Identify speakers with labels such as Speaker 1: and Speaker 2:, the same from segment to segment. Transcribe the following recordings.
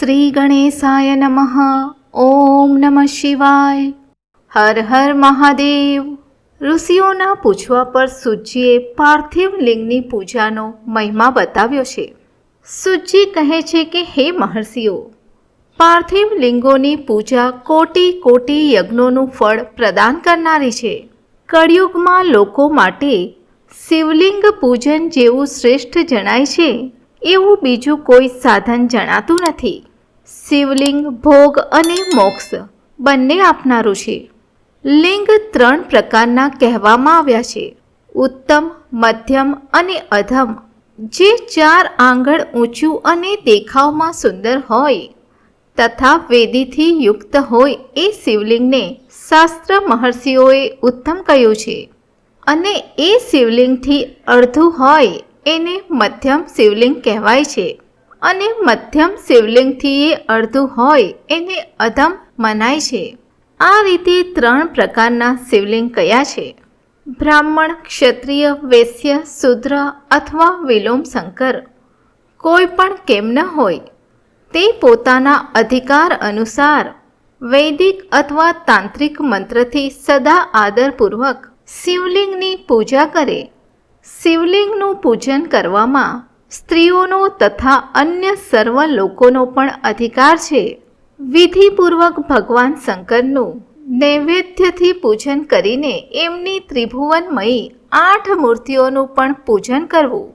Speaker 1: શ્રી ગણેશાય નમઃ ઓમ નમઃ શિવાય હર હર મહાદેવ ઋષિઓના પૂછવા પર સૂજીએ પાર્થિવ લિંગની પૂજાનો મહિમા બતાવ્યો છે। સૂચિ કહે છે કે, હે મહર્ષિઓ, પાર્થિવ લિંગોની પૂજા કોટી કોટી યજ્ઞોનું ફળ પ્રદાન કરનારી છે। કળિયુગમાં લોકો માટે શિવલિંગ પૂજન જેવું શ્રેષ્ઠ જણાય છે। એવું બીજું કોઈ સાધન જણાતું નથી. શિવલિંગ, ભોગ અને મોક્ષ બંને આપનારું છે. લિંગ ત્રણ પ્રકારના કહેવામાં આવ્યા છે. ઉત્તમ, મધ્યમ અને અધમ. જે ચાર આંગળ ઊંચું અને દેખાવમાં સુંદર હોય, તથા વેદીથી યુક્ત હોય એ શિવલિંગને શાસ્ત્ર મહર્ષિઓએ ઉત્તમ કહ્યું છે. અને એ શિવલિંગથી અડધું હોય એને મધ્યમ શિવલિંગ કહેવાય છે. અને મધ્યમ શિવલિંગથી એ અડધું હોય એને અધમ મનાય છે. આ રીતે ત્રણ પ્રકારના શિવલિંગ કયા છે. બ્રાહ્મણ, ક્ષત્રિય, વૈશ્ય, શુદ્ર અથવા વિલોમ શંકર. કોઈ પણ કેમ ન હોય. તે પોતાના અધિકાર અનુસાર વૈદિક અથવા તાંત્રિક મંત્રથી સદા આદરપૂર્વક શિવલિંગની પૂજા કરે. શિવલિંગનું પૂજન કરવામાં સ્ત્રીઓનો તથા અન્ય સર્વ લોકોનો પણ અધિકાર છે. વિધિપૂર્વક ભગવાન શંકરનું નૈવેદ્યથી પૂજન કરીને એમની ત્રિભુવનમયી આઠ મૂર્તિઓનું પણ પૂજન કરવું.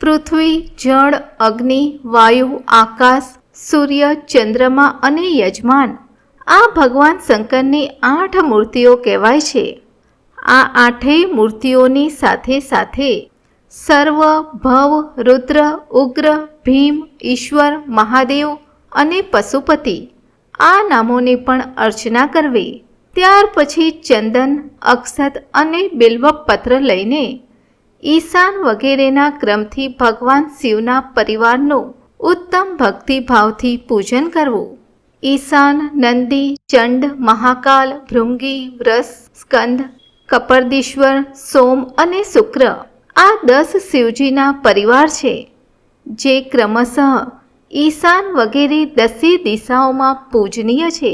Speaker 1: પૃથ્વી, જળ, અગ્નિ, વાયુ, આકાશ, સૂર્ય, ચંદ્રમા અને યજમાન આ ભગવાન શંકરની આઠ મૂર્તિઓ કહેવાય છે. આ આઠેય મૂર્તિઓની સાથે સાથે સર્વ, ભવ, રુદ્ર, ઉગ્ર, ભીમ, ઈશ્વર, મહાદેવ અને પશુપતિ આ નામોની પણ અર્ચના કરવી. ત્યાર પછી ચંદન, અક્ષત અને બિલ્વપત્ર લઈને ઈશાન વગેરેના ક્રમથી ભગવાન શિવના પરિવારનું ઉત્તમ ભક્તિભાવથી પૂજન કરવું. ઈશાન, નંદી, ચંડ, મહાકાલ, ભૃંગી, વ્રસ, સ્કંદ કપરદીશ્વર, સોમ અને શુક્ર આ દસ શિવજીના પરિવાર છે, જે ક્રમશઃ ઈશાન વગેરે દસે દિશાઓમાં પૂજનીય છે.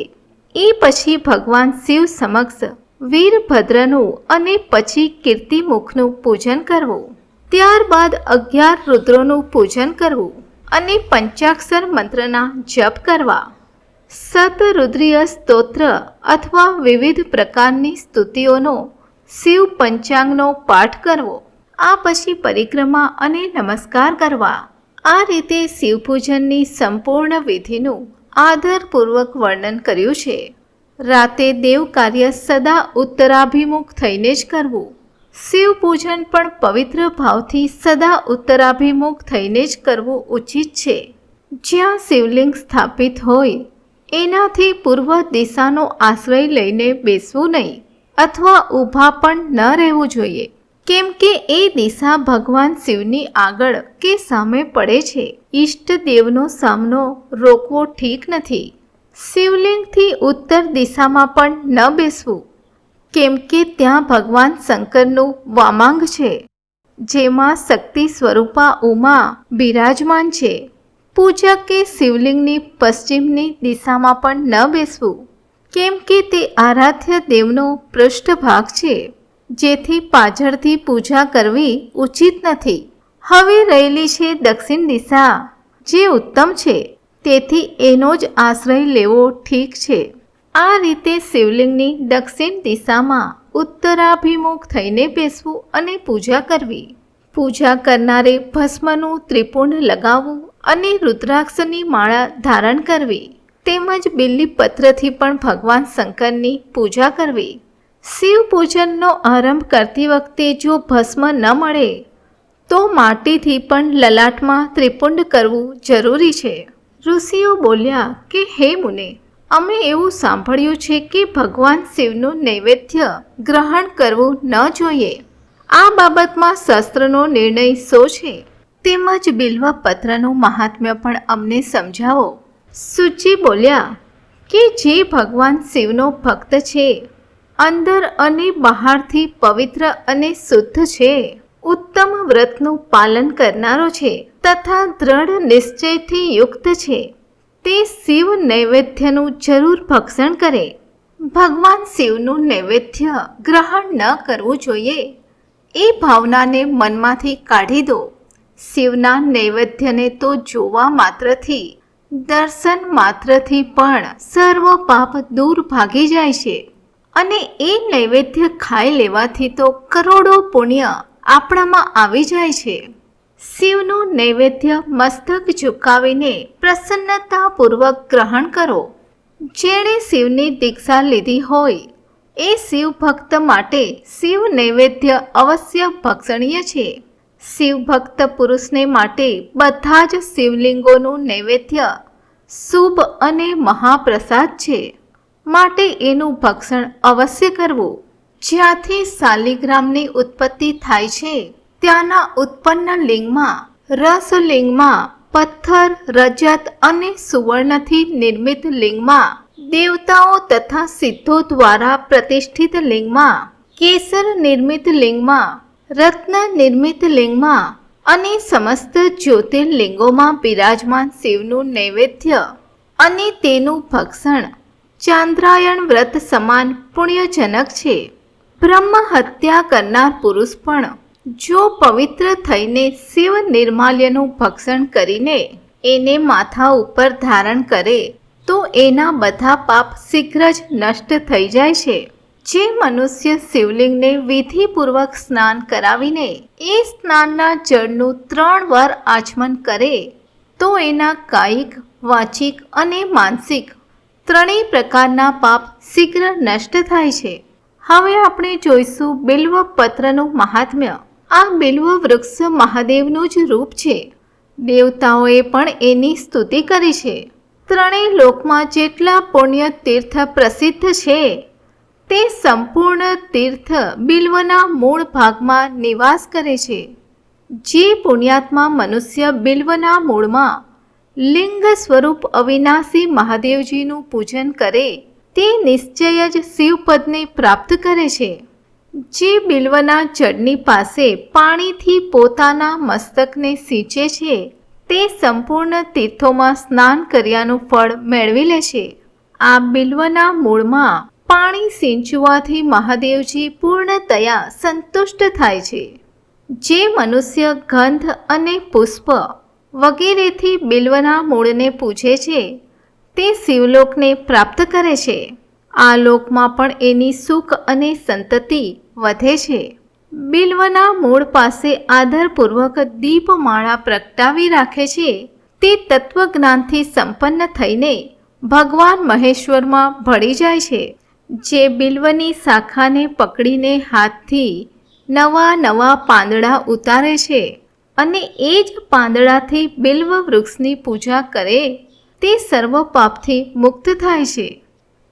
Speaker 1: એ પછી ભગવાન શિવ સમક્ષ વીરભદ્રનું અને પછી કીર્તિમુખનું પૂજન કરવું. ત્યારબાદ અગિયાર રુદ્રોનું પૂજન કરવું અને પંચાક્ષર મંત્રના જપ કરવા. સતરુદ્રીય સ્તોત્ર અથવા વિવિધ પ્રકારની સ્તુતિઓનો શિવ પંચાંગનો પાઠ કરવો, આ પછી પરિક્રમા અને નમસ્કાર કરવા. આ રીતે શિવપૂજનની સંપૂર્ણ વિધિનું આદરપૂર્વક વર્ણન કર્યું છે. રાતે દેવ કાર્ય સદા ઉત્તરાભિમુખ થઈને જ કરવું. શિવ પૂજન પણ પવિત્ર ભાવથી સદા ઉત્તરાભિમુખ થઈને જ કરવું ઉચિત છે. જ્યાં શિવલિંગ સ્થાપિત હોય, એનાથી પૂર્વ દિશાનો આશ્રય લઈને બેસવું નહીં. અથવા ઊભા પણ ન રહેવું જોઈએ. કેમ કે એ દિશા ભગવાન શિવની આગળ કે સામે પડે છે. ઈષ્ટ દેવનો સામનો રોકવો ઠીક નથી. શિવલિંગથી ઉત્તર દિશામાં પણ ન બેસવું. કેમ કે ત્યાં ભગવાન શંકરનું વામાંગ છે. જેમાં શક્તિ સ્વરૂપા ઉમા બિરાજમાન છે. પૂજકે શિવલિંગની પશ્ચિમની દિશામાં પણ ન બેસવું. કેમ કે તે આરાધ્ય દેવનો પૃષ્ઠભાગ છે, જેથી પાછળથી પૂજા કરવી ઉચિત નથી. હવે રહેલી છે દક્ષિણ દિશા, જે ઉત્તમ છે, તેથી એનો જ આશ્રય લેવો ઠીક છે. આ રીતે શિવલિંગની દક્ષિણ દિશામાં ઉત્તરાભિમુખ થઈને બેસવું અને પૂજા કરવી. પૂજા કરનારે ભસ્મનું ત્રિપુંડ લગાવવું અને રુદ્રાક્ષની માળા ધારણ કરવી. તેમજ બિલ્લીપત્રથી પણ ભગવાન શંકરની પૂજા કરવી. શિવ પૂજનનો આરંભ કરતી વખતે જો ભસ્મ ન મળે, તો માટીથી પણ લલાટમાં ત્રિપુંડ કરવું જરૂરી છે. ઋષિઓ બોલ્યા કે, હે મુને, અમે એવું સાંભળ્યું છે કે ભગવાન શિવનું નૈવેદ્ય ગ્રહણ કરવું ન જોઈએ. આ બાબતમાં શસ્ત્રનો નિર્ણય શો છે? તેમજ બિલ્વ પત્રનું મહાત્મ્ય પણ અમને સમજાવો. સૂચિ બોલ્યા, કે જે ભગવાન શિવનો ભક્ત છે, અંદર અને બહારથી પવિત્ર અને શુદ્ધ છે, ઉત્તમ વ્રતનું પાલન કરનારો છે, તથા દ્રઢ નિશ્ચયથી યુક્ત છે, તે શિવ નૈવેદ્યનું જરૂર ભક્ષણ કરે. ભગવાન શિવનું નૈવેદ્ય ગ્રહણ ન કરવું જોઈએ. એ ભાવનાને મનમાંથી કાઢી દો. શિવના નૈવેદ્યને તો જોવા માત્રથી દર્શન માત્રથી પણ સર્વ પાપ દૂર ભાગી જાય છે. અને એ નૈવેદ્ય ખાઈ લેવાથી તો કરોડો પુણ્ય આપણામાં આવી જાય છે. શિવનું નૈવેદ્ય મસ્તક ઝુકાવીને પ્રસન્નતાપૂર્વક ગ્રહણ કરો. જેણે શિવની દીક્ષા લીધી હોય, એ શિવ ભક્ત માટે શિવ નૈવેદ્ય અવશ્ય ભક્ષણીય છે. શિવ ભક્ત પુરુષને માટે બધા જ શિવલિંગોનું નૈવેદ્ય શુભ અને મહાપ્રસાદ છે. માટે એનું ભક્ષણ અવશ્ય કરવું. જ્યાંથી શાલિગ્રામની ઉત્પત્તિ થાય છે, ત્યાંના ઉત્પન્ન લિંગમાં, રસલિંગમાં, પથ્થર, રજત અને સુવર્ણથી નિર્મિત લિંગમાં, દેવતાઓ તથા સિદ્ધો દ્વારા પ્રતિષ્ઠિત લિંગમાં, કેસર નિર્મિત લિંગમાં રત્ન નિર્મિત લિંગમાં અને સમસ્ત જ્યોતિર્લિંગોમાં બિરાજમાન શિવનું નૈવેદ્ય અને તેનું ભક્ષણ ચાંદ્રાયણ વ્રત સમાન પુણ્યજનક છે. બ્રહ્મ હત્યા કરનાર પુરુષ પણ જો પવિત્ર થઈને શિવ નિર્માલ્યનું ભક્ષણ કરીને એને માથા ઉપર ધારણ કરે તો એના બધા પાપ શીઘ્ર જ નષ્ટ થઈ જાય છે. જે મનુષ્ય શિવલિંગને વિધિપૂર્વક સ્નાન કરાવીને એ સ્નાનના જળનું ત્રણ વાર આચમન કરે, તો એના કાયિક, વાચિક અને માનસિક ત્રણેય પ્રકારના પાપ શીઘ્ર નષ્ટ થાય છે. હવે આપણે જોઈશું બિલ્વ પત્રનું મહાત્મ્ય. આ બિલ્વ વૃક્ષ મહાદેવનું જ રૂપ છે. દેવતાઓએ પણ એની સ્તુતિ કરી છે. ત્રણેય લોકમાં જેટલા પુણ્ય તીર્થ પ્રસિદ્ધ છે તે સંપૂર્ણ તીર્થ બિલ્વના મૂળ ભાગમાં નિવાસ કરે છે. જે પુણ્યાત્મા મનુષ્ય બિલ્વના મૂળમાં લિંગ સ્વરૂપ અવિનાશી મહાદેવજીનું પૂજન કરે, તે નિશ્ચય જ શિવપદને પ્રાપ્ત કરે છે. જે બિલ્વના જડની પાસે પાણીથી પોતાના મસ્તકને સિંચે છે, તે સંપૂર્ણ તીર્થોમાં સ્નાન કર્યાનું ફળ મેળવી લે છે. આ બિલ્વના મૂળમાં પાણી સિંચવાથી મહાદેવજી પૂર્ણતયા સંતુષ્ટ થાય છે. જે મનુષ્ય ગંધ અને પુષ્પ વગેરેથી બિલ્વના મૂળને પૂજે છે, તે શિવલોકને પ્રાપ્ત કરે છે. આ લોકમાં પણ એની સુખ અને સંતતિ વધે છે. બિલ્વના મૂળ પાસે આદરપૂર્વક દીપમાળા પ્રગટાવી રાખે છે. તે તત્વજ્ઞાનથી સંપન્ન થઈને ભગવાન મહેશ્વરમાં ભળી જાય છે. જે બિલ્વની શાખાને પકડીને હાથથી નવા નવા પાંદડા ઉતારે છે અને એ જ પાંદડાથી બિલ્વ વૃક્ષની પૂજા કરે, તે સર્વ પાપથી મુક્ત થાય છે.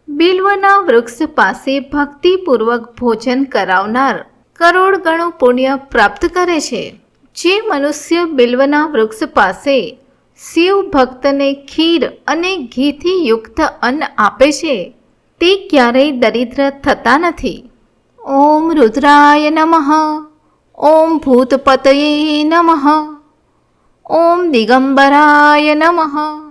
Speaker 1: બિલ્વના વૃક્ષ પાસે ભક્તિપૂર્વક ભોજન કરાવનાર કરોડ ગણું પુણ્ય પ્રાપ્ત કરે છે. જે મનુષ્ય બિલ્વના વૃક્ષ પાસે શિવ ભક્તને ખીર અને ઘીથી યુક્ત અન્ન આપે છે તે ક્યારેય દરિદ્ર થતા નથી ઓમ રુદ્રાય નમઃ ઓમ ભૂતપતયે નમઃ ઓમ દિગંબરાય નમઃ